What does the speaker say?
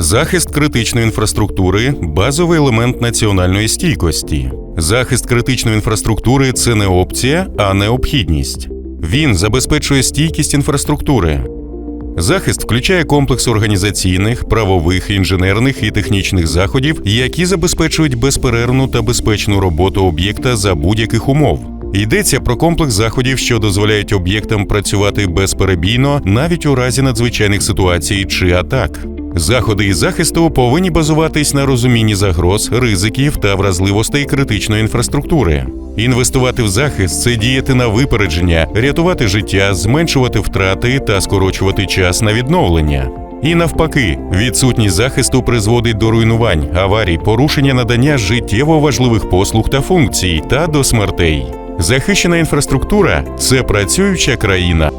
Захист критичної інфраструктури базовий елемент національної стійкості. Захист критичної інфраструктури це не опція, а необхідність. Він забезпечує стійкість інфраструктури. Захист включає комплекс організаційних, правових, інженерних і технічних заходів, які забезпечують безперервну та безпечну роботу об'єкта за будь-яких умов. Йдеться про комплекс заходів, що дозволяють об'єктам працювати безперебійно навіть у разі надзвичайних ситуацій чи атак. Заходи із захисту повинні базуватись на розумінні загроз, ризиків та вразливостей критичної інфраструктури. Інвестувати в захист це діяти на випередження, рятувати життя, зменшувати втрати та скорочувати час на відновлення. І навпаки, відсутність захисту призводить до руйнувань, аварій, порушення надання життєво важливих послуг та функцій та до смертей. Захищена інфраструктура це працююча країна.